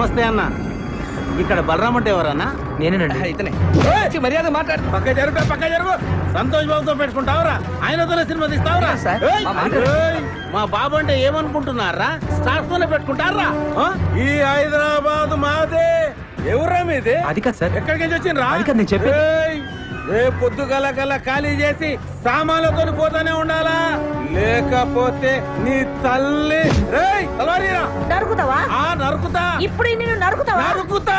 నమస్తే అన్న. ఇక్కడ బలరామ్ అంటే ఎవరన్నా? నేనేనండి. ఇతనే. మర్యాద మాట్లాడు. పక్క జరుగు పక్క జరుగు. సంతోష్ బాబుతో పెట్టుకుంటావురా? ఆయనతోనే సినిమా తీస్తావురా? ఏయ్, మా మాట- ఏయ్, మా బాబు అంటే ఏమనుకుంటున్నారా? స్టార్స్ తోనే పెట్టుకుంటారా? ఆ? ఈ హైదరాబాద్ మాదే. ఎవరా మీది? అది కాదు సార్. ఎక్కడికి వచ్చిండ్రా? అది కాదు నేను చెప్పేది. ఏయ్, రే పొద్దు గల గల ఖాళీ చేసి సామాన్లతో పోతానే ఉండాలా? లేకపోతే నీ తల్లి రేయ్ తలవారీరా. నరుకుతావా? ఆ నరుకుతా. ఇప్పుడు నేను నరుకుతావా? నరుకుతా.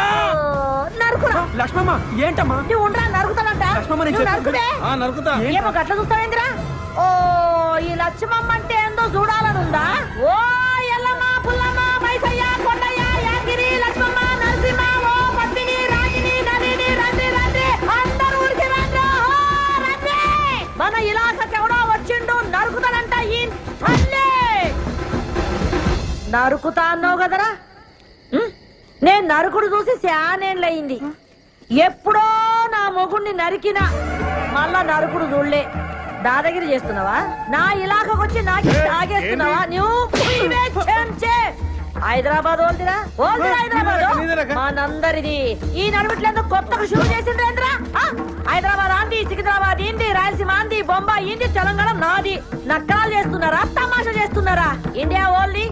నరుకురా. లక్ష్మమ్మ ఏంటమ్మా? నువ్వు ఉండరా నరుకుతానంట. లక్ష్మమ్మ, నేను నరుకుదే ఆ నరుకుతా. ఏమో గట్ల చూస్తావేంద్రా? ఓ ఈ లక్ష్మమ్మ అంటే ఏందో చూడాలనుందా? ఓ నరుకుతా అన్నావు కదరా? నేను నరుకుడు చూసి శానేళ్ళయింది. ఎప్పుడో నా మొగుణ్ణి నరికినా మళ్ళా నరుకుడు చూడలే. దాదాగిరి చేస్తున్నావా? నా ఇలాకకు వచ్చి నాకు తాగేస్తున్నావా? నువ్వు. హైదరాబాద్ ఓల్దిరా? ఓల్దిరా హైదరాబాద్? మనందరిది. ఈ నడుమిట్లేందుకు కొత్తగా షురు చేసిండ్రేంద్రా ఆ? హైదరాబాద్ ఆంది సికింద్రాబాద్ ఇంది రాయలసీమ ఆంది బొంబాయి ఇంది తెలంగాణ నాది. నక్కరాలు చేస్తున్నారా? తమాషా చేస్తున్నారా? ఇండియా ఓల్ది?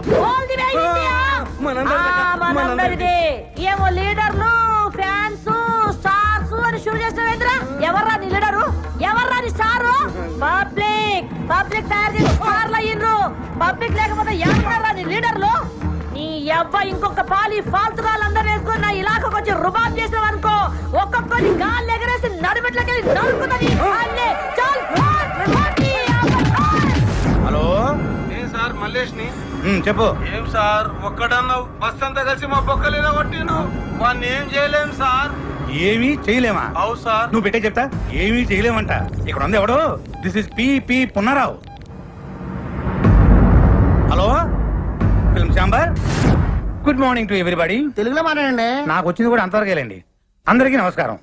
ఆ, మనందరిది ఏమో లీడర్లు ఫ్యాన్స్ స్టార్స్ అని షురు చేసినవేంద్రా ఎవర్రా నీ లీడరు? ఎవర్రా నీ స్టారు? పబ్లిక్! పబ్లిక్ తయారు చేసి స్టార్లు అయ్యిండ్రు. పబ్లిక్ లేకపోతే ఎవర్రా నీ లీడర్లు? అబ్బ ఇంకొక పాలి ఫాల్తు గాళ్ళందరూ వేసుకొని నా ఇలాకకు వచ్చి రుబాబ్ చేసావు అనుకో ఒక్కొక్కరి గాలి ఎగరేసి నడిమెట్లకెళ్ళి నరుకుతుంది హలో? నేను సార్ మల్లేష్ని చెప్పు. ఏం సార్ ఒక్కడన్నావు. బస్ అంతా కలిసి మా బొక్కలేదా కొట్టిను వాడిని ఏం చేయలేం సార్? ఏమీ చేయలేమా? అవు సార్. నువ్వు పెట్టే చెప్తా? ఏమీ చేయలేమంట. ఇక్కడ ఉంది ఎవడు? This is P P Punnarao good morning to everybody తెలుగులో మాట్లాడండి. నాకు వచ్చింది కూడా అంతవరకేలండి అందరికీ నమస్కారం.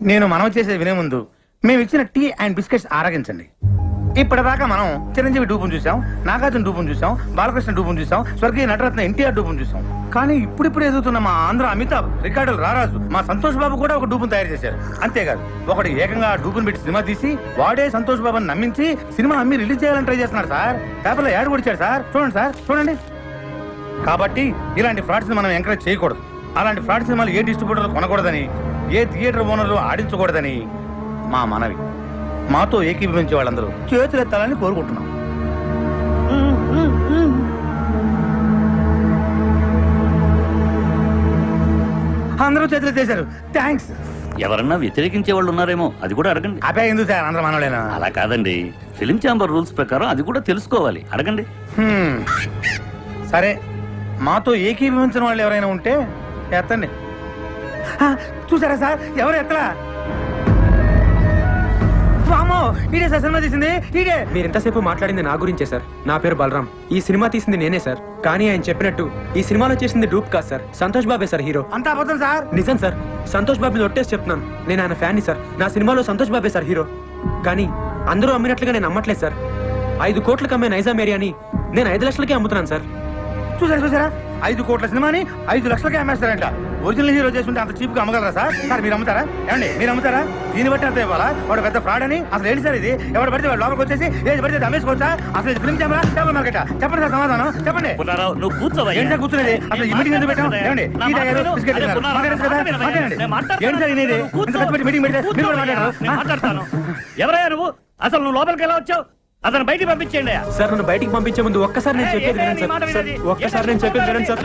నేను మనం చేసేది వినే ముందు మేము ఇచ్చిన టీ అండ్ బిస్కెట్స్ ఆరగించండి. ఇప్పటిదాకా మనం చిరంజీవి డూపును చూసాం నాగార్జున డూపును చూసాం బాలకృష్ణ డూపును చూసాం స్వర్గీయ నటరత్న ఎన్టీఆర్ డూపును చూసాం కానీ ఇప్పుడిప్పుడు ఎదుగుతున్న మా ఆంధ్ర అమితాబ్ రికార్డులు రారాజు మా సంతోష్ బాబు కూడా ఒక డూపును తయారు చేశారు. అంతేకాదు ఒకటి ఏకంగా డూపును పెట్టి సినిమా తీసి వాడే సంతోష్ బాబుని నమ్మించి సినిమా అమ్మి రిలీజ్ చేయాలని ట్రై చేస్తున్నాడు సార్. పేపర్లో యాడ్ కొడిచాడు సార్. చూడండి సార్ చూడండి. కాబట్టి ఇలాంటి ఫ్రాడ్స్ మనం ఎంకరేజ్ చేయకూడదు. అలాంటి ఫ్రాడ్ సినిమాలు ఏ డిస్ట్రిబ్యూటర్లు కొనకూడదని ఏ థియేటర్ ఓనర్లు ఆడించకూడదని మా మనవి. మాతో ఏకీభవించే వాళ్ళందరూ చేతులెత్తాలని కోరుకుంటున్నాం. అందరూ చేతులు ఎత్తేశారు థ్యాంక్స్ ఎవరన్నా వ్యతిరేకించే వాళ్ళు ఉన్నారేమో అది కూడా అడగండి. అదే ఎందుకు సార్? అందరూ మనోళ్ళేనా? అలా కాదండి. ఫిలిం ఛాంబర్ రూల్స్ ప్రకారం అది కూడా తెలుసుకోవాలి. అడగండి. సరే. మాతో ఏకీభవించిన వాళ్ళు ఎవరైనా ఉంటే ఎత్తండి. చూసారా సార్? ఎవరు ఎత్తలా? ఈడే సార్ సినిమా తీసింది. ఈడే. మీరు ఎంతసేపు మాట్లాడింది నా గురించే సార్. నా పేరు బలరాం. ఈ సినిమా తీసింది నేనే సార్. కానీ ఆయన చెప్పినట్టు ఈ సినిమాలో చేసింది డూప్ కాదు సార్. సంతోష్ బాబే సార్ హీరో. అంతా అబద్ధం సార్? నిజం సార్. సంతోష్ బాబు ఒట్టేసి చెప్తున్నాను. నేను ఆయన ఫ్యాన్ని సార్. నా సినిమాలో సంతోష్ బాబే సార్ హీరో. కానీ అందరూ అమ్మినట్లుగా నేను నమ్మట్లేదు సార్. ఐదు కోట్లకు అమ్మే నైజాం ఏరియాని నేను ఐదు లక్షలకే అమ్ముతున్నాను సార్. చూసారా చూసారా ఐదు కోట్ల సినిమాని ఐదు లక్షలకే అమ్మేస్తారంట. ఒరిజినల్ హీరో చేసుకుంటే అంత చీప్గా అమ్మగలరా సార్? సార్ మీరు అమ్ముతారా? ఏమండి మీరు అమ్ముతారా? దీన్ని బట్టి అంత ఇవ్వాలా? వాడు పెద్ద ఫ్రాడ్ అని? అసలు ఏంటి సార్ ఇది? ఎవరు పడితే వాడు లోపలికి వచ్చేసి ఏది పడితే అమ్మేసుకోవచ్చా? అసలు ఇది ఫిల్మ్ కెమెరా టేబుల్ మార్కెట్ చెప్పండి సార్ సమాధానం. చెప్పండి. నువ్వు కూర్చోవయ్యా. ఏంటి సార్ కూర్చునేది? అసలు ఈ మీటింగ్ ఎందుకు పెట్టాం ఏమండి టీ తాగారు. బిస్కెట్ తిన్నారు. మాట్లాడండి. ఏంటి సార్ ఇది? మీటింగ్ పెడితే మీరు కూడా మాట్లాడరు నేను మాట్లాడతాను. ఎవరయ్యా నువ్వు? అసలు నువ్వు లోపలికి ఎలా వచ్చావు? అతను బయటికి పంపించేయండి సార్ నన్ను బయటికి పంపించే ముందు ఒక్కసారి నేను చెప్పేది వినండి సార్. సార్? ఒక్కసారి నేను చెప్పేది వినండి sir.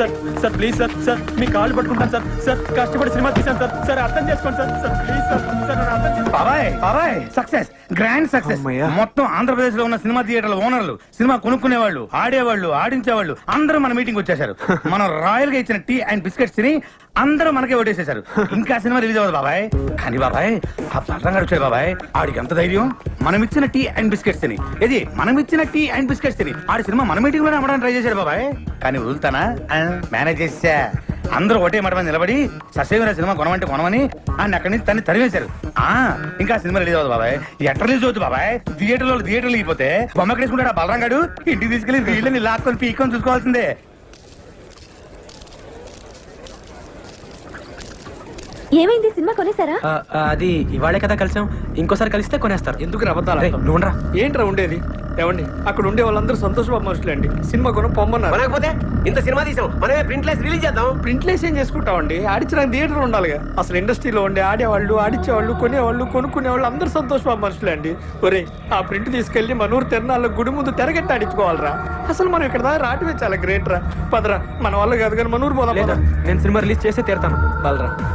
Sir sir please sir sir మీ కాళ్ళు పట్టుకుంటాను సార్. సార్ కష్టపడి సినిమా తీశాను సార్. సార్ అర్థం చేసుకోండి sir. Sir please sir sir నన్ను అర్థం చేసుకోండి. బాబాయ్ బాబాయ్ సక్సెస్ గ్రాండ్ సక్సెస్. మొత్తం ఆంధ్రప్రదేశ్లో ఉన్న సినిమా థియేటర్ల ఓనర్లు సినిమా కొనుక్కునే వాళ్ళు ఆడేవాళ్ళు ఆడించేవాళ్ళు అందరూ మన మీటింగ్ వచ్చేసారు మనం రాయల్గా ఇచ్చిన టీ అండ్ బిస్కెట్స్ తిని అందరూ మనకే ఓటేసేశారు. ఇంకా సినిమా రిలీజ్ అవ్వదు బాబాయ్. కానీ బాబాయ్ ఆ బలరంగా వచ్చాడు బాబాయ్. ఆడికి ఎంత ధైర్యం? మనం ఇచ్చిన టీ అండ్ బిస్కెట్స్. తిని. ఇది మనం ఇచ్చిన టీ అండ్ బిస్కెట్స్ తిని. ఆడి సినిమా మన మీటింగ్లోనే అమ్మడానికి ట్రై చేశాడు బాబాయ్. కానీ వదులుతానా? మేనేజ్ చేసా. అందరూ ఒకటే మాట మీద నిలబడి ససేమిరా సినిమా కొనమంటే కొనమని ఆయన అక్కడి నుంచి తన్ని తరివేశారు ఆ ఇంకా సినిమా రిలీజ్ అవుతుంది బాబాయ్. ఎట్ట రిలీజ్ అవుతుంది బాబాయ్. థియేటర్లో థియేటర్లు అయిపోతే బొమ్మ కడేసుకుంటాడు ఆ బలరాం గాడు. ఇంటికి తీసుకెళ్ళి వీళ్ళని లాక్కొని పీక్కొని చూసుకోవాల్సిందే. ఏమైంది? సినిమా కొనేసారా ఆ, ఆ, అది ఇవాళే కదా కలిసాం. ఇంకోసారి కలిస్తే కొనేస్తారు. ఎందుకు అబద్ధాలు రేయ్, ఆడతావు? నువ్వురా ఏంట్రా ఉండేది? ఏమండి అక్కడ ఉండే వాళ్ళందరూ సంతోషబాబు మనుషులే అండి. సినిమా కొన పొమ్మన్నారు. కొనకపోతే ఇంత సినిమా తీసాం. మనమే ప్రింట్లెస్ రిలీజ్ చేద్దాం. ప్రింట్లేసి ఏం చేసుకుంటామండి? ఆడించడానికి థియేటర్ ఉండాలిగా. అసలు ఇండస్ట్రీలో ఉండే ఆడేవాళ్ళు ఆడించేవాళ్ళు కొనేవాళ్ళు కొనుక్కునేవాళ్ళు అందరూ సంతోషబాబు మనుషులే అండి. ఒరే ఆ ప్రింట్ తీసుకెళ్ళి మన ఊరు తిరణాల్లో గుడి ముందు తెరగట్టి ఆడించుకోవాలరా. అసలు మనం ఇక్కడ దాకా రావటమే చాలా గ్రేట్ రా. పదరా మన వాళ్ళు కాదు కానీ మన ఊరు పోదాం లేదా పద. నేను సినిమా రిలీజ్ చేస్తే తీరుతాను. బలరా.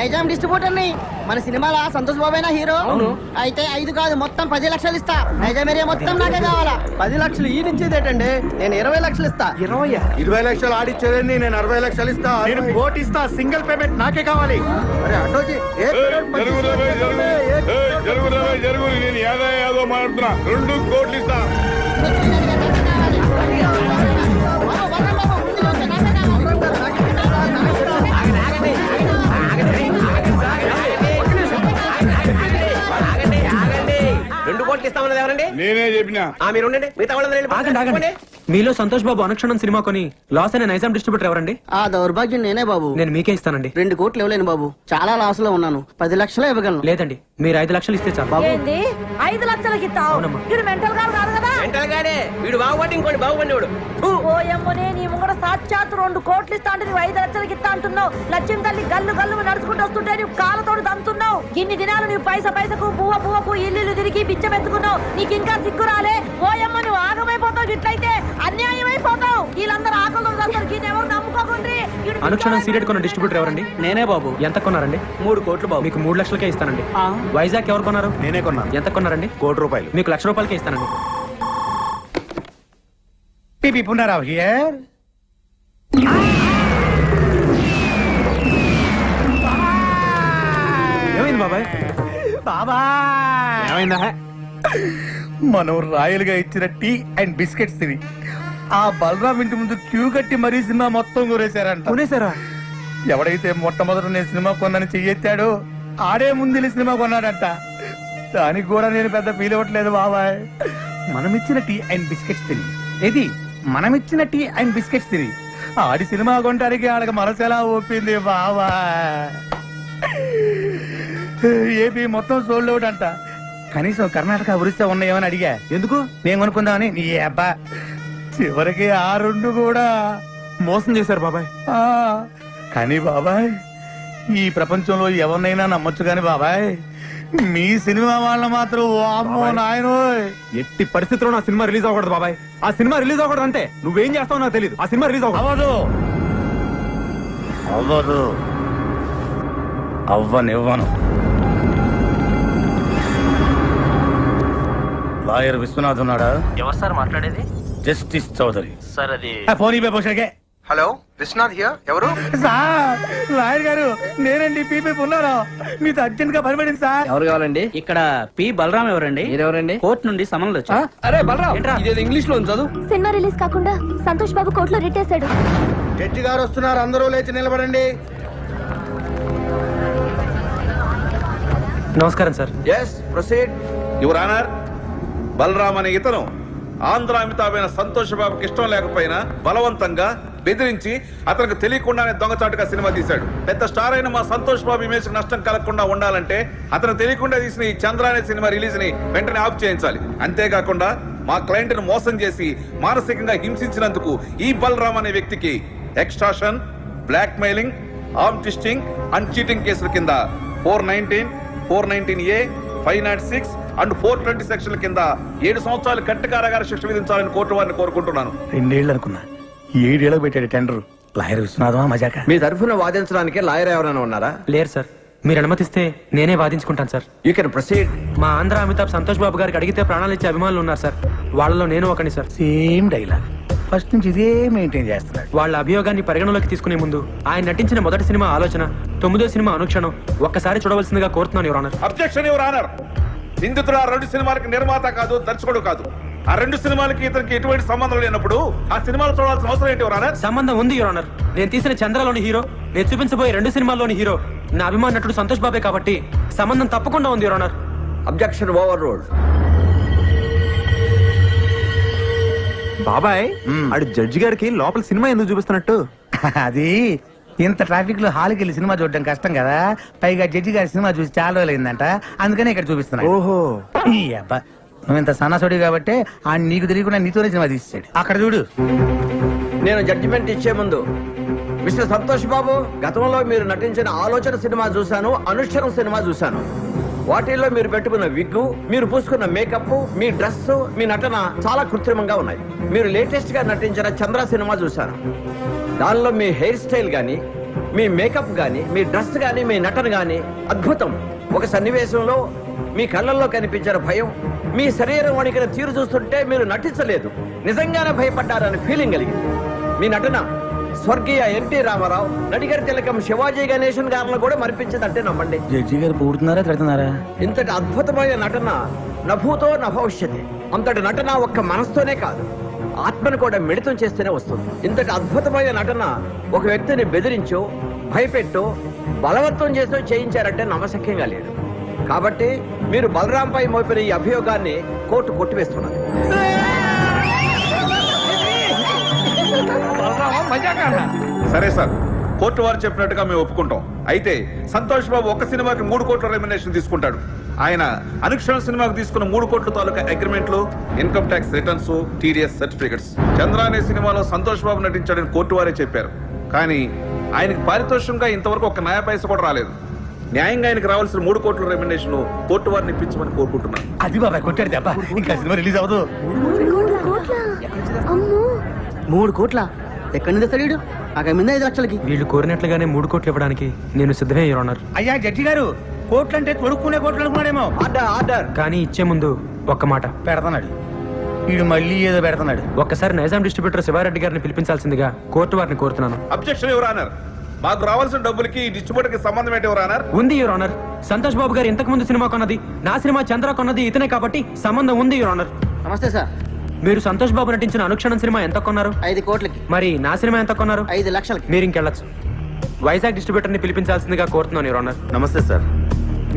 నైజాం డిస్ట్రిబ్యూటర్ని మన సినిమాలో సంతోష్ బాబేనా హీరో? అవును. అయితే ఐదు కాదు మొత్తం పది లక్షలు ఇస్తా. నైజాం ఏరియా మొత్తం నాకే కావాలా? పది లక్షలు ఈ నుంచేదేటండి నేను ఇరవై లక్షలు ఇస్తా. ఇరవై ఇరవై లక్షలు ఆడిచ్చేదండి నేను అరవై లక్షలు ఇస్తా. నేను కోటి ఇస్తా. సింగిల్ పేమెంట్ నాకే కావాలి. అరే అటోజీ ఏ జరుగు నేను ఏదో ఏదో మాట్లాడుతున్నా రెండు కోట్లు ఇస్తా. రెండు కోట్లు ఇస్తామన్నది ఎవరండి? నేనే చెప్పినా. ఆ మీరు ఉండండి. మిగతా ఆగండి మీలో సంతోష్ బాబు అనుక్షణం సినిమా కొని లాస్ అయిన నైజాం డిస్ట్రిబ్యూటర్ ఎవరండి? ఆ దౌర్భాగ్యం నేనే బాబు. నేను మీకే ఇస్తానండి. రెండు కోట్లు ఇవ్వలేను బాబు. చాలా లాస్లో ఉన్నాను. పది లక్షలే ఇవ్వగలను. లేదండి మీరు ఐదు లక్షలు ఇస్తే చాలు. ఏంది? ఐదు లక్షలకి ఇస్తావు? అవునమ్మా. వీడు మెంటల్ గారు కాదు కదా వెంటనే గాడే వీడు బాగుపడి ఇంకోటి బాగుపడినవాడు ఓ ఎమ్మనే నీ ముంగడ సాక్షాత్ రెండు కోట్లు ఇస్తా అంటే నువ్వు ఐదు లక్షలకి ఇస్తా అంటున్నావు. లక్ష్యం తల్లి గల్లు గల్లు నడుచుకుంటూ వస్తుంటే నువ్వు కాళ్ళతోడు దంతున్నావు. ఇన్ని దినాలు నువ్వు పైస పైసకు పువ్వ పువ్వకు ఇల్లు తిరిగి బిచ్చమెత్తుకున్నావు. నీకు ఇంకా సిగ్గు రాలే. ఓ యమ్మ నువ్వు ఆగమైపోతావు ఇట్లయితే అన్యాయం అయిపోతావు వీళ్ళందరూ ఆకలి అందరికి ఎవరు నమ్ముకోకుండ్రి? అనుక్షణం సీరియడ్ కొన్న డిస్ట్రిబ్యూటర్ ఎవరండి? నేనే బాబు. ఎంత కొన్నారండి? మూడు కోట్లు బాబు. మీకు మూడు లక్షలకే ఇస్తానండి. వైజాగ్ ఎవరు కొన్నారు? నేనే కొన్నాను ఎంత కొన్నారండి? కోటి రూపాయలు. మీకు లక్ష రూపాయలకే ఇస్తానండి. ఏమైంది బాబాయ్ బాబా ఏమైందా మనం రాయలుగా ఇచ్చిన టీ అండ్ బిస్కెట్స్ తిని. ఆ బలరాం ఇంటి ముందు క్యూ కట్టి మరీ సినిమా మొత్తం కూరేశారంట కొనేసారా ఎవడైతే మొట్టమొదట నేను సినిమా కొన్నాను చెయ్యెత్తాడో ఆడే ముందు వెళ్ళి సినిమా కొన్నాడంట. దానికి కూడా నేను పెద్ద ఫీల్ అవ్వట్లేదు బాబాయ్. మనమిచ్చిన టీ అండ్ బిస్కెట్స్ తిని. ఇది మనమిచ్చిన టీ అండ్ బిస్కెట్స్ తిని. ఆడి సినిమా కొనడానికి ఆడకి మనసు ఎలా ఒప్పింది బాబా ఏపీ మొత్తం సోల్డ్ అవుట్ అంట. కనీసం కర్ణాటక ఒరిస్సా ఉన్నాయేమని అడిగా. ఎందుకు? నేను కొనుక్కుందామని. నీ అబ్బా. చివరికి ఆ రెండు కూడా. మోసం చేశారు బాబాయ్. ఆ కానీ బాబాయ్ ఈ ప్రపంచంలో ఎవరినైనా నమ్మొచ్చు కానీ బాబాయ్. మీ సినిమా వాళ్ళ మాత్రం వామ్మో ఎట్టి పరిస్థితుల్లో నా సినిమా రిలీజ్ అవ్వకూడదు బాబాయ్. ఆ సినిమా రిలీజ్ అవ్వకూడదు అంటే నువ్వేం చేస్తావు నాకు తెలియదు ఆ సినిమా రిలీజ్ అవ్వదు. అవ్వదు. అవ్వనివ్వను. లాయర్ విశ్వనాథ్ ఉన్నాడా? ఎవరు సార్ మాట్లాడేది? జస్టిస్ చౌదరి. సార్ అది ఫోన్ ఇవ్వ పోషకే. హలో విశ్వనాథ్ హియర్ ఎవరు? సార్ లాయర్ గారు నేనండి పీపీ ఉన్నారా మీతో అర్జెంట్గా పనిపడింది సార్. ఎవరు కావాలండి? ఇక్కడ పి బలరాం ఎవరండి? మీరెవరండి? కోర్టు నుండి సమన్లు వచ్చా అరే బలరాం ఇదేదో ఇంగ్లీష్లో ఉంది చదువు. సినిమా రిలీజ్ కాకుండా సంతోష్ బాబు కోర్టులో రిట్టేశాడు. జడ్జి గారు వస్తున్నారు అందరూ లేచి నిలబడండి. నమస్కారం sir. Yes proceed your honour Balaram అనే ఇతను ఆంధ్ర అమితాబైన సంతోష్ బాబుకి ఇష్టం లేకపోయినా బలవంతంగా బెదిరించి అతనికి తెలియకుండానే దొంగచాటుగా సినిమా తీశాడు. పెద్ద స్టార్ అయిన మా సంతోష్ బాబు ఇమేజ్ నష్టం కలగకుండా ఉండాలంటే అతను తెలియకుండా తీసిన ఈ చంద్ర అనే సినిమా రిలీజ్ని వెంటనే ఆఫ్ చేయించాలి. అంతేకాకుండా మా క్లయింట్ను మోసం చేసి మానసికంగా హింసించినందుకు ఈ బలరామ్ అనే వ్యక్తికి extortion blackmailing arm twisting and cheating కేసుల కింద four nineteen four nineteen A five nought six and four twenty సెక్షన్ల కింద ఏడు సంవత్సరాలు కట్టు కారాగార శిక్ష విధించాలని కోర్టు వారిని కోరుకుంటున్నాను. రెండేళ్ళు అనుకున్నా. ఏడేళ్ళకి పెట్టాడు టెండర్. లాయర్ విశ్వనాథమా మజాక. మీ తరఫున వాదించడానికి లాయర్ ఎవరైనా ఉన్నారా? లేరు సార్. మీరు అనుమతిస్తే నేనే వాదించుకుంటాను సార్. యూ కెన్ ప్రొసీడ్ మా ఆంధ్ర అమితాబ్ సంతోష్ బాబు గారికి అడిగితే ప్రాణాలు ఇచ్చే అభిమానులు ఉన్నారు సార్. వాళ్ళలో నేను ఒకని సార్. Same dialogue. ఫస్ట్ నుంచి ఇదే మెయింటైన్ చేస్తున్నాడు. వాళ్ళ అభియోగాన్ని పరిగణలోకి తీసుకునే ముందు ఆయన నటించిన మొదటి సినిమా ఆలోచన తొమ్మిదో సినిమా అనుక్షణం ఒక్కసారి చూడవలసిందిగా కోరుతున్నాను your honour. Objection your honour. నిందితుడు ఆ రెండు సినిమాలకు నిర్మాత కాదు దర్శకుడు కాదు. ఆ రెండు సినిమాలకి ఇతనికి ఎటువంటి సంబంధం లేనప్పుడు ఆ సినిమాలు చూడాల్సిన అవసరం ఏంటి సంబంధం ఉంది యువర్ ఆనర్. నేను తీసిన చంద్రలోని హీరో నేను చూపించబోయే రెండు సినిమాల్లోని హీరో నా అభిమాన నటుడు సంతోష్ బాబే కాబట్టి సంబంధం తప్పకుండా ఉంది your honour. Objection overruled బాబాయ్ ఆడు జడ్జి గారికి లోపల సినిమా ఎందుకు చూపిస్తున్నట్టు? అది ఇంత ట్రాఫిక్లో హాల్కి వెళ్ళి సినిమా చూడడం కష్టం కదా. పైగా జడ్జి గారి సినిమా చూసి చాలా రోజులు అయిందంట అందుకనే ఇక్కడ చూపిస్తున్నా ఓహో. ఈ అబ్బా నువ్వు ఇంత సన్నసుడి కాబట్టి ఆ నీకు తెలియకుండా నీతోనే సినిమా తీసాడు అక్కడ చూడు. నేను జడ్జిమెంట్ ఇచ్చే ముందు మిస్టర్ సంతోష్ బాబు గతంలో మీరు నటించిన ఆలోచన సినిమా చూశాను అనుష్ఠరం సినిమా చూశాను. వాటిల్లో మీరు పెట్టుకున్న విగ్గు మీరు పూసుకున్న మేకప్ మీ డ్రెస్ మీ నటన చాలా కృత్రిమంగా ఉన్నాయి. మీరు లేటెస్ట్గా నటించిన చంద్ర సినిమా చూశాను. దానిలో మీ హెయిర్ స్టైల్ గానీ మీ మేకప్ గానీ మీ డ్రెస్ గానీ మీ నటన గానీ అద్భుతం. ఒక సన్నివేశంలో మీ కళ్ళల్లో కనిపించిన భయం మీ శరీరం వణికిన తీరు చూస్తుంటే మీరు నటించలేదు. నిజంగానే భయపడ్డారని ఫీలింగ్ కలిగింది. మీ నటన స్వర్గీయ ఎన్టీ రామారావు నడిగర్ తిలకం శివాజీ గణేశన్ గారిని కూడా మరిపించదంటే నమ్మండి. జడ్జి గారు పూడుతున్నారా తిడుతున్నారా? ఇంతటి అద్భుతమైన నటన నభూతో నభవిష్యతి. అంతటి నటన ఒక్క మనసుతోనే కాదు ఆత్మను కూడా మిళితం చేస్తేనే వస్తుంది. ఇంతటి అద్భుతమైన నటన ఒక వ్యక్తిని బెదిరించో భయపెట్టో బలవంతం చేసో చేయించారంటే నమ్మశక్యంగా లేదు. కాబట్టి మీరు బలరాంపై మోపిన ఈ అభియోగాన్ని కోర్టు కొట్టివేస్తున్నది. సరే సార్ కోర్టు వారు చెప్పినట్టుగా మేము ఒప్పుకుంటాం. అయితే సంతోష్ బాబు ఒక్క సినిమాకి మూడు కోట్ల రెమ్యునేషన్ తీసుకుంటాడు. ఆయన అనుక్షణ సినిమాకు తీసుకున్న మూడు కోట్ల తాలూకా అగ్రిమెంట్లు income tax returns TDS certificates. Chandra అనే సినిమాలో సంతోష్ బాబు నటించాడని కోర్టు వారే చెప్పారు. కానీ ఆయనకి పారితోషికంగా ఇంతవరకు ఒక న్యాయ పైస కూడా రాలేదు. న్యాయంగా ఆయనకి రావాల్సిన మూడు కోట్ల రెమ్యునేషన్ కోర్టు వారిని ఇప్పించమని కోరుకుంటున్నాను. అది బాబాయ్ కొట్టాడు దెబ్బ. ఇంకా సినిమా రిలీజ్ అవ్వదు. మూడు కోట్ల? ఎక్కడి నుంచి తెస్తాడు? నాకు మీద ఐదు లక్షలకి. వీళ్ళు కోరినట్లుగానే మూడు కోట్లు ఇవ్వడానికి నేను సిద్ధమే ఆనర్ అయ్యా జడ్జి గారు కోట్లు అంటే తొడుక్కునే కోట్లు అనుకున్నాడేమో. ఆర్డర్ ఆర్డర్ కానీ ఇచ్చే ముందు ఒక్క మాట. పెడతాడు వీడు మళ్ళీ ఏదో పెడతాడు ఒక్కసారి నైజాం డిస్ట్రిబ్యూటర్ శివారెడ్డి గారిని పిలిపించాల్సిందిగా కోర్టు వారిని కోరుతున్నాను. అబ్జెక్షన్ ఎవరు ఆనర్ మాకు రావాల్సిన డబ్బులకి ఈ డిస్ట్రిబ్యూటర్కి సంబంధం ఏంటి ఎవరు ఉంది యువర్ ఆనర్ సంతోష్ బాబు గారు ఇంతకు ముందు సినిమా కొన్నది. నా సినిమా చంద్ర కొన్నది ఇతనే కాబట్టి సంబంధం ఉంది యువర్ ఆనర్ నమస్తే సార్ మీరు సంతోష్ బాబు నటించిన అనుక్షణం సినిమా ఎంత కొన్నారు? ఐదు కోట్లకి. మరి నా సినిమా ఎంత కొన్నారు? ఐదు లక్షలకి. మీరు ఇంకెళ్ళచ్చు. వైజాగ్ డిస్ట్రిబ్యూటర్ని పిలిపించాల్సిందిగా కోరుతున్నాను యువర్ ఆనర్ నమస్తే సార్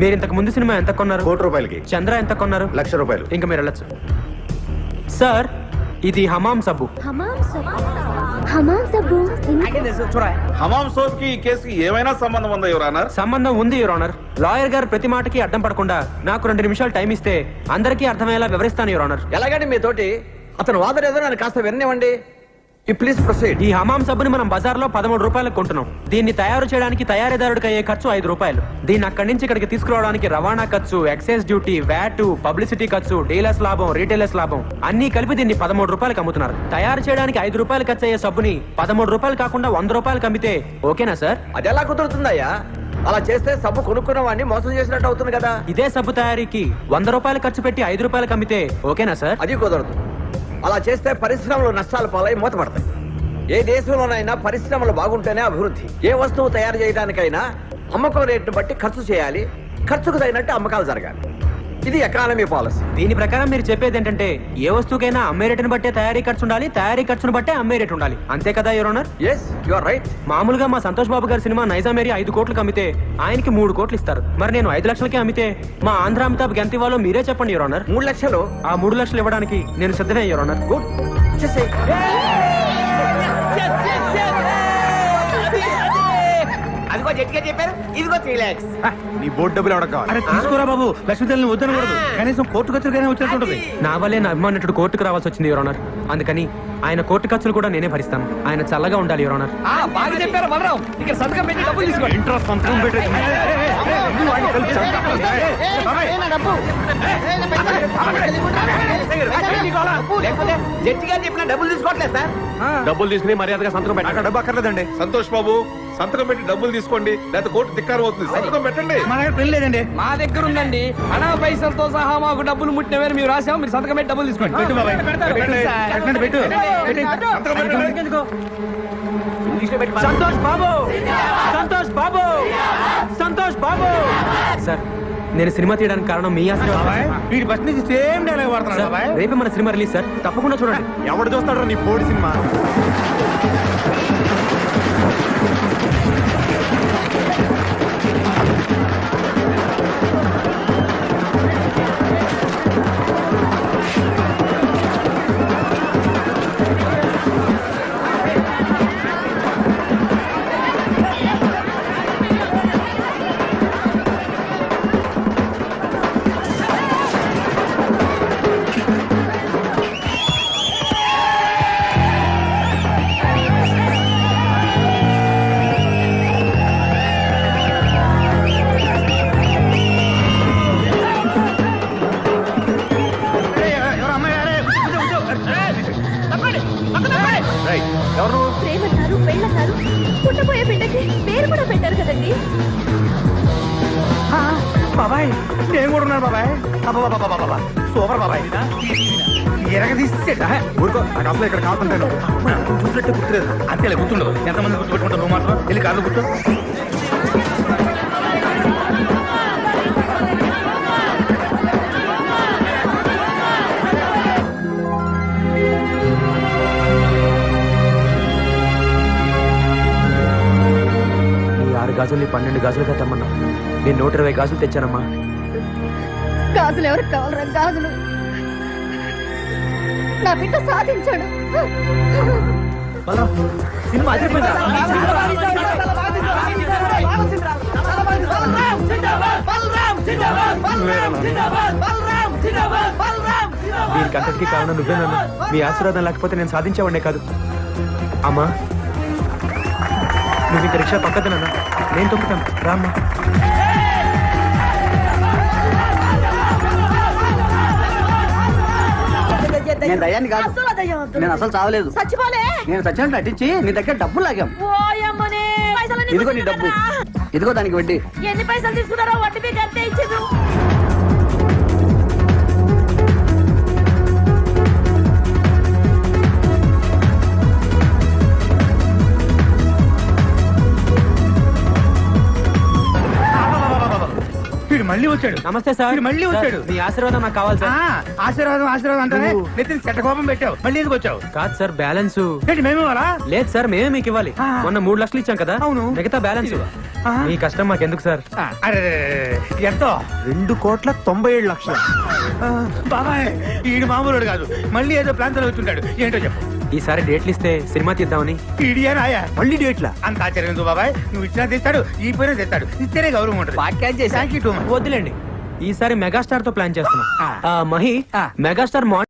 మీరు ఇంతకు ముందు సినిమా ఎంత కొన్నారు? కోటి రూపాయలకి. చంద్ర ఎంత కొన్నారు? లక్ష రూపాయలు. ఇంకా మీరు వెళ్ళచ్చు. సార్ ఇది హమాం సబ్బు. హమాం సబ్బు? హమాం సబ్బు? హమాం సోప్కి ఈ కేసుకి ఏమైనా సంబంధం ఉందా ఎవరు ఆనర్? సంబంధం ఉంది యువర్ ఆనర్. లాయర్ గారు ప్రతి మాటకి అడ్డం పడకుండా నాకు రెండు నిమిషాలు టైం ఇస్తే అందరికీ అర్థమయ్యేలా వివరిస్తాను యువర్ ఆనర్. ఎలాగండి మీతోటి అతను వాదన ఏదో నన్ను కాస్త విననివ్వండి. Please proceed. ఈ హమాం సబ్బుని మనం బజార్లో పదమూడు రూపాయలకు కొంటున్నాం. దీన్ని తయారు చేయడానికి తయారీదారుడికి అయ్యే ఖర్చు ఐదు రూపాయలు. దీన్ని అక్కడి నుంచి ఇక్కడికి తీసుకురావడానికి రవాణా ఖర్చు ఎక్సైజ్ డ్యూటీ వ్యాట్ పబ్లిసిటీ ఖర్చు డీలర్స్ లాభం రీటైలర్స్ లాభం. అన్ని కలిపి దీన్ని పదమూడు రూపాయలకు అమ్ముతున్నారు. తయారు చేయడానికి ఐదు రూపాయలు ఖర్చు అయ్యే సబ్బుని పదమూడు రూపాయలు కాకుండా వంద రూపాయలకు అమ్మితే ఓకేనా సార్? అది ఎలా కుదురుతుందయ్యా? అలా చేస్తే సబ్బు కొనుక్కున్న వాడిని మోసం చేసినట్టు అవుతుంది కదా. ఇదే సబ్బు తయారీకి వంద రూపాయలు ఖర్చు పెట్టి ఐదు రూపాయలకు అమ్మితే ఓకేనా సార్? అది కుదరదు. అలా చేస్తే పరిశ్రమలు నష్టాలు పాలై మూతపడతాయి. ఏ దేశంలోనైనా పరిశ్రమలు బాగుంటేనే అభివృద్ధి. ఏ వస్తువు తయారు చేయడానికైనా అమ్మకం రేటును బట్టి ఖర్చు చేయాలి. ఖర్చుకు తగినట్టు అమ్మకాలు జరగాలి. ఇది ఎకానమీ పాలసీ దీని ప్రకారం మీరు చెప్పేది ఏంటంటే ఏ వస్తువుకైనా అమ్మే రేటును బట్టే తయారీ ఖర్చు ఉండాలి తయారీ ఖర్చును బట్టే అమ్మే రేటు ఉండాలి. అంతే కదా your yes you are right మామూలుగా మా సంతోష్ బాబు గారి సినిమా నైజాం ఏరియా ఐదు కోట్లకు అమ్మితే ఆయనకి మూడు కోట్లు ఇస్తారు. మరి నేను ఐదు లక్షలకి అమ్మితే మా ఆంధ్ర అమితాబ్ ఎంత ఇవ్వాలో మీరే చెప్పండి యువర్ ఆనర్ మూడు లక్షలు? ఆ మూడు లక్షలు ఇవ్వడానికి నేను సిద్ధమే యువర్ ఆనర్ గుడ్ జట్గా చెప్పారు. ఇదిగో త్రీ లాక్స్ నీ బోర్డు డబ్బులు ఎవడ కావాలి? అరే తీసుకోరా బాబు. లక్ష్మీదేవిని వద్దనకూడదు. కనీసం కోర్టు ఖర్చులకైనా వచ్చేస్తుంటది నా వల్లే నా అభిమానుడు కోర్టుకు రావాల్సి వచ్చింది యువర్ ఆనర్ అందుకని ఆయన కోర్టు ఖర్చులు కూడా నేనే భరిస్తాను ఆయన చల్లగా ఉండాలి యువర్ ఆనర్ బాగా చెప్పారు బలరాం ఇక్కడ సంతకం పెట్టి డబ్బులు తీసుకోండి ఇంట్రెస్ట్ సంతకం పెట్టేసి లేకపోతే జడ్జి గారు చెప్పిన డబ్బులు తీసుకోవట్లేదు సార్ డబ్బులు తీసుకుని మర్యాదగా సంతకం పెట్టండి డబ్బు అక్కర్లేదండి సంతోష్ బాబు సంతకం పెట్టి డబ్బులు తీసుకోండి లేకపోతే కోర్టు ధిక్కారం అవుతుంది సంతకం పెట్టండి మన దగ్గర పెళ్ళి లేదండి మా దగ్గర ఉందండి అనా పైసలతో సహా మాకు డబ్బులు ముట్టిన వేరు మీరు రాసాము మీరు సంతకం పెట్టి డబ్బులు తీసుకోండి పెట్టు బాబాయ్ పెట్టండి పెట్టు సంతోష్ బాబు సంతోష్ బాబు సంతోష్ బాబు సార్ నేను సినిమా తీయడానికి కారణం మీ వీడి ఫస్ట్ నుంచి సేమ్ డైలాగ్ వాడుతున్నాడు రేపే మన సినిమా రిలీజ్ సార్. తప్పకుండా చూడండి. ఎవడు చూస్తాడు నీ పోడి సినిమా. ఎవరు? ప్రేమన్నారు పెళ్ళన్నారు. పుట్టబోయే బిడ్డకి పేరు కూడా పెట్టారు కదండి. బాబాయ్ నేను కూడా ఉన్నాను బాబాయ్. అబ్బబ్బబ్బబ్బబ్బబ్బ. సూపర్ బాబాయ్. ఎరగ తీసేట ఊరుకో నాకు అసలు ఇక్కడ కాకుంటాను చూసినట్టే గుర్తులేదు. అంతేలే గుర్తుండదు. ఎంతమంది గుర్తుపెట్టుకుంటావు నువ్వు మాత్రం? వెళ్ళి కార్లో కూర్చో. గాజుల్ని పన్నెండు గాజులుగా తెమ్మన్నా నేను నూట ఇరవై గాజులు తెచ్చానమ్మా. గాజులు ఎవరికి కావాలరా? గాజులు. నా బిడ్డ సాధించాడు. సినిమా దీనికి అంతటికీ కారణం నువ్వేనన్నా మీ ఆశీర్వాదం లేకపోతే నేను సాధించేవాడినే కాదు. అమ్మా నువ్వు ఇంక రిక్షా పక్కదనన్నా నేను తొక్కుతాను. రామ్మా. నేను దయ్యాన్ని కాదు. అసలు చావలేదు. నేను సచ్చినట్టు నటించి నీ దగ్గర డబ్బులు లాగాం. ఇదిగో నీ డబ్బు? ఇదిగో దానికి వడ్డీ. ఎన్ని పైసలు తీసుకున్నారో వడ్డీ మీకు వీడు మళ్ళీ వచ్చాడు. నమస్తే సార్. మళ్ళీ వచ్చాడు. మీ ఆశీర్వాదం నాకు కావాలి ఆ, సార్ ఆశీర్వాదం ఆశీర్వాదం అంటానే నెత్తిని చెట్ట కోపం పెట్టావు. మళ్ళీ ఎందుకు వచ్చావు? కాదు సార్ బ్యాలెన్స్. ఏంటి మేము ఇవ్వాలా? లేదు సార్ మేమే మీకు ఇవ్వాలి. ఆ. మొన్న మూడు లక్షలు ఇచ్చాం కదా. అవును. మిగతా బ్యాలెన్స్ ఆ. మీ కష్టం మాకెందుకు సార్? ఆ, అరే ఎంతో? రెండు కోట్ల తొంభై ఏడు లక్షలు. ఆ, బాబాయ్ ఈడు మామూలుడు కాదు. మళ్ళీ ఏదో ప్రాంతంలో వచ్చుంటాడు ఏంటో చెప్పు. ఈసారి డేట్లు ఇస్తే సినిమా తీద్దామని. ఈడియా రాయా? మళ్ళీ డేట్లా? అంత ఆశ్చర్యం బాబాయ్. నువ్వు ఇచ్చినా తెస్తాడు ఈ పోయినా తెస్తాడు. ఇస్తేనే గౌరవం ఉంటుంది. పాడ్కాస్ట్ మచ్ వద్దులేండి. ఈసారి మెగాస్టార్తో ప్లాన్ చేస్తున్నాం. ఆ, మహి మెగాస్టార్ మార్నింగ్